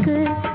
எனக்கு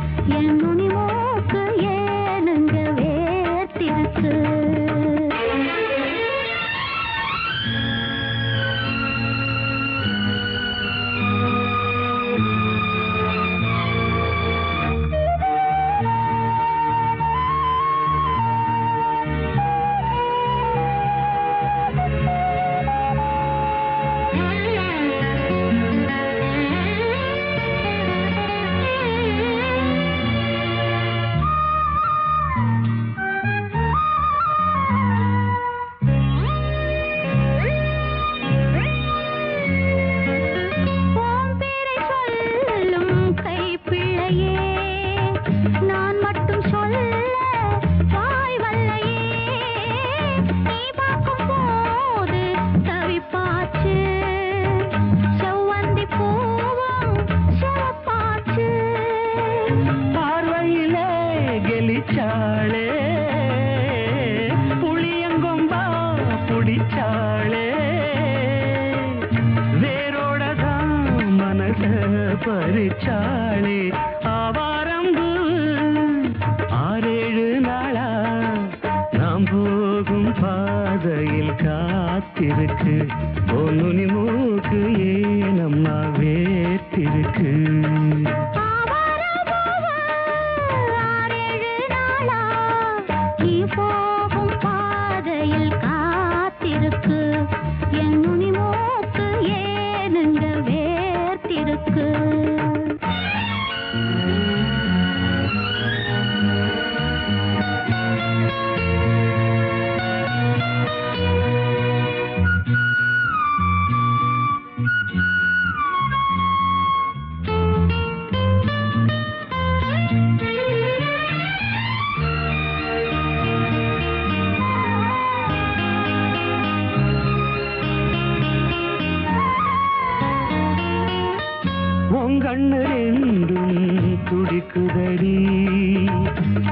பறிச்சாளே ஆவாரம்பு. ஆறேழு நாளா நாம் போகும் பாதையில் காத்திருக்கு. பொன்னுனி மூக்கு ஏனம்மா வேத்திருக்கு Thank you. உங்கண்ணு ரெண்டும் துடிக்குதடி.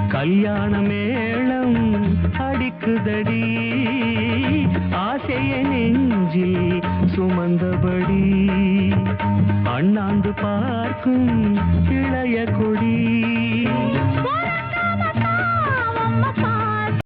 கல்யாண மேளம் அடிக்குதடி. ஆசைய நெஞ்சில் சுமந்தபடி. அண்ணாந்து பார்க்கும் இளைய கொடி.